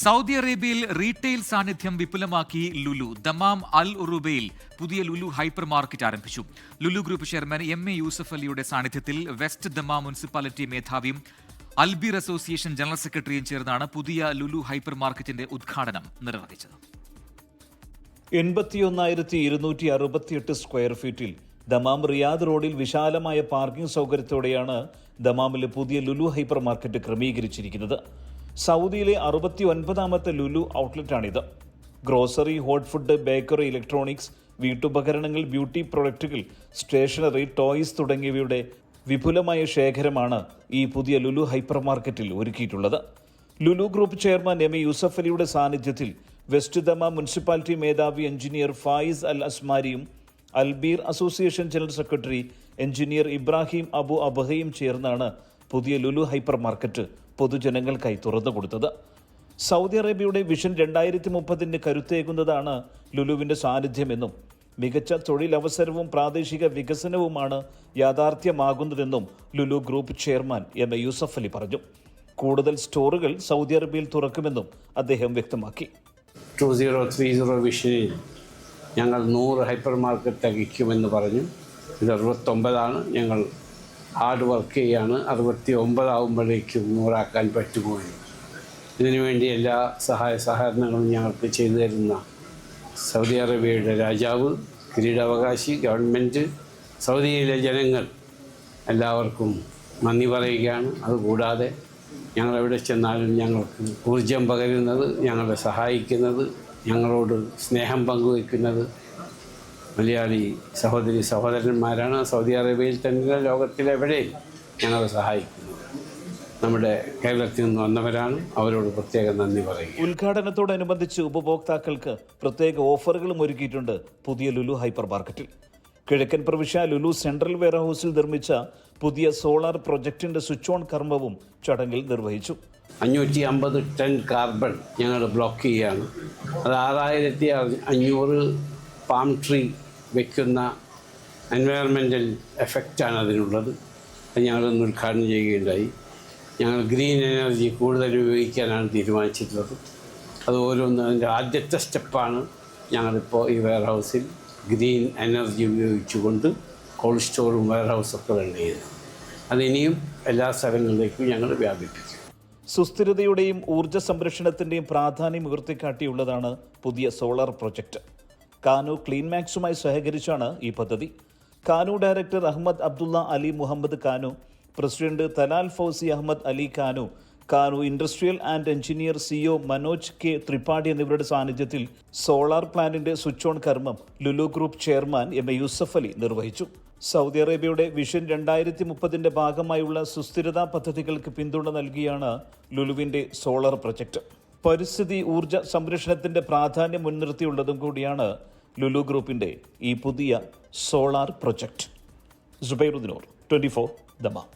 Saudi അറേബ്യയിൽ retail സാന്നിധ്യം വിപുലമാക്കി Lulu Dammam അൽ ഉറുബയിൽ പുതിയ ലുലു ഹൈപ്പർ മാർക്കറ്റ് ആരംഭിച്ചു. Lulu group chairman M A Yusuf അലിയുടെ സാന്നിധ്യത്തിൽ വെസ്റ്റ് ദമാം മുനിസിപ്പാലിറ്റി മേധാവിയും അൽബീർ അസോസിയേഷൻ ജനറൽ സെക്രട്ടറിയും ചേർന്നാണ് പുതിയ ലുലു ഹൈപ്പർ മാർക്കറ്റിന്റെ ഉദ്ഘാടനം നിർവഹിച്ചത്. എൺപത്തിയൊന്നായിരത്തി ഇരുന്നൂറ്റി അറുപത്തിയെട്ട് സ്ക്വയർ ഫീറ്റിൽ ദമാം റിയാദ് റോഡിൽ വിശാലമായ പാർക്കിംഗ് സൗകര്യത്തോടെയാണ് ദമാമിലെ പുതിയ ലുലു ഹൈപ്പർ മാർക്കറ്റ് ക്രമീകരിച്ചിരിക്കുന്നത്. സൗദിയിലെ അറുപത്തി ഒൻപതാമത്തെ Lulu ഔട്ട്ലെറ്റാണിത്. Grocery hot food bakery electronics വീട്ടുപകരണങ്ങൾ beauty പ്രൊഡക്റ്റുകൾ സ്റ്റേഷനറി ടോയ്സ് തുടങ്ങിയവയുടെ വിപുലമായ ശേഖരമാണ് ഈ പുതിയ ലുലു ഹൈപ്പർ മാർക്കറ്റിൽ ഒരുക്കിയിട്ടുള്ളത്. Lulu group chairman M. A. Yusuf അലിയുടെ സാന്നിധ്യത്തിൽ വെസ്റ്റ് ദമ മുനിസിപ്പാലിറ്റി മേധാവി എഞ്ചിനീയർ ഫായിസ് അൽ അസ്മാരിയും Albir association general secretary engineer Ibrahim Abu അബഹയും ചേർന്നാണ് പുതിയ ലുലു ഹൈപ്പർ മാർക്കറ്റ് പൊതുജനങ്ങൾക്കായി തുറന്നു കൊടുത്തത്. സൗദി അറേബ്യയുടെ വിഷൻ രണ്ടായിരത്തി മുപ്പതിന് കരുത്തേകുന്നതാണ് ലുലുവിന്റെ സാന്നിധ്യമെന്നും മികച്ച തൊഴിലവസരവും പ്രാദേശിക വികസനവുമാണ് യാഥാർത്ഥ്യമാകുന്നതെന്നും Lulu group chairman M A Yusuff Ali പറഞ്ഞു. കൂടുതൽ സ്റ്റോറുകൾ സൗദി അറേബ്യയിൽ തുറക്കുമെന്നും അദ്ദേഹം വ്യക്തമാക്കി. ടു സീറോ ത്രീ സീറോ വിഷനിൽ ഞങ്ങൾ നൂറ് ഹൈപ്പർ മാർക്കറ്റ് തികയ്ക്കുമെന്ന് പറഞ്ഞു. ഇത് അറുപത്തൊമ്പതാണ് ഞങ്ങൾ ഹാർഡ് വർക്ക് ചെയ്യാണ്. അറുപത്തി ഒമ്പതാവുമ്പോഴേക്കും നൂറാക്കാൻ പറ്റുമോയെന്ന്. ഇതിനുവേണ്ടി എല്ലാ സഹായ സഹകരണങ്ങളും ഞങ്ങൾക്ക് ചെയ്തു തരുന്ന സൗദി അറേബ്യയുടെ രാജാവ് കിരീടാവകാശി ഗവൺമെന്റ് സൗദിയിലെ ജനങ്ങൾ എല്ലാവർക്കും നന്ദി പറയുകയാണ്. അതുകൂടാതെ ഞങ്ങളെവിടെ ചെന്നാലും ഞങ്ങൾക്ക് ഊർജം പകരുന്നത് ഞങ്ങളെ സഹായിക്കുന്നത് ഞങ്ങളോട് സ്നേഹം പങ്കുവയ്ക്കുന്നത് മലയാളി സഹോദരി സഹോദരന്മാരാണ്. സൗദി അറേബ്യയിൽ തന്നെ ലോകത്തിലെവിടെയും ഞങ്ങളെ സഹായിക്കുന്നത് നമ്മുടെ കേരളത്തിൽ നിന്ന് വന്നവരാണ്. അവരോട് പ്രത്യേകം നന്ദി പറയും ഉദ്ഘാടനത്തോടനുബന്ധിച്ച് ഉപഭോക്താക്കൾക്ക് പ്രത്യേക ഓഫറുകളും ഒരുക്കിയിട്ടുണ്ട് പുതിയ ലുലു ഹൈപ്പർ മാർക്കറ്റിൽ. കിഴക്കൻ പ്രവിശ്യ ലുലു സെൻട്രൽ വെയർഹൌസിൽ നിർമ്മിച്ച പുതിയ സോളാർ പ്രൊജക്ടിന്റെ സ്വിച്ച് ഓൺ കർമ്മവും ചടങ്ങിൽ നിർവഹിച്ചു. അഞ്ഞൂറ്റി അമ്പത് ടൺ കാർബൺ ഞങ്ങൾ ബ്ലോക്ക് ചെയ്യുകയാണ്. അത് ആറായിരത്തി അഞ്ഞൂറ് പാം ട്രീ വയ്ക്കുന്ന എൻവയറമെന്റൽ എഫക്റ്റാണ് അതിനുള്ളത്. അത് ഞങ്ങളൊന്ന് ഉദ്ഘാടനം ചെയ്യുകയുണ്ടായി. ഞങ്ങൾ ഗ്രീൻ എനർജി കൂടുതൽ ഉപയോഗിക്കാനാണ് തീരുമാനിച്ചിട്ടുള്ളത്. അത് ഓരോന്ന് അതിന്റെ ആദ്യത്തെ സ്റ്റെപ്പാണ് ഞങ്ങളിപ്പോൾ ഈ വെയർ ഹൗസിൽ ഗ്രീൻ എനർജി ഉപയോഗിച്ചുകൊണ്ട് കോൾഡ് സ്റ്റോറും വെയർ ഹൗസൊക്കെ റൺ ചെയ്യുന്നത്. അതിനിയും എല്ലാ സ്ഥലങ്ങളിലേക്കും ഞങ്ങൾ വ്യാപിപ്പിക്കും. സുസ്ഥിരതയുടെയും ഊർജ സംരക്ഷണത്തിന്റെയും പ്രാധാന്യം ഉയർത്തിക്കാട്ടിയുള്ളതാണ് പുതിയ സോളാർ പ്രൊജക്ട്. കാനു ക്ലീൻ മാക്സുമായി സഹകരിച്ചാണ് ഈ പദ്ധതി. Kanoo director Ahmed Abdulla Ali Mohammed Kanoo president Talal Fawzi Ahmed Ali Kanoo Kanoo industrial and engineer CEO Manoj K Tripathi എന്നിവരുടെ സാന്നിധ്യത്തിൽ സോളാർ പ്ലാന്റിന്റെ സ്വിച്ച് ഓൺ കർമ്മം Lulu group chairman M A Yusuf Ali നിർവഹിച്ചു. Saudi അറേബ്യയുടെ vision രണ്ടായിരത്തി മുപ്പതിന്റെ ഭാഗമായുള്ള സുസ്ഥിരതാ പദ്ധതികൾക്ക് പിന്തുണ നൽകിയാണ് ലുലുവിന്റെ സോളാർ പ്രൊജക്ട്. പരിസ്ഥിതി ഊർജ സംരക്ഷണത്തിന്റെ പ്രാധാന്യം മുൻനിർത്തിയുള്ളതും കൂടിയാണ് ലുലു ഗ്രൂപ്പിന്റെ ഈ പുതിയ സോളാർ പ്രൊജക്ട്. സുബൈറുദ്ദീനൂർ ട്വന്റി ഫോർ ദമാം.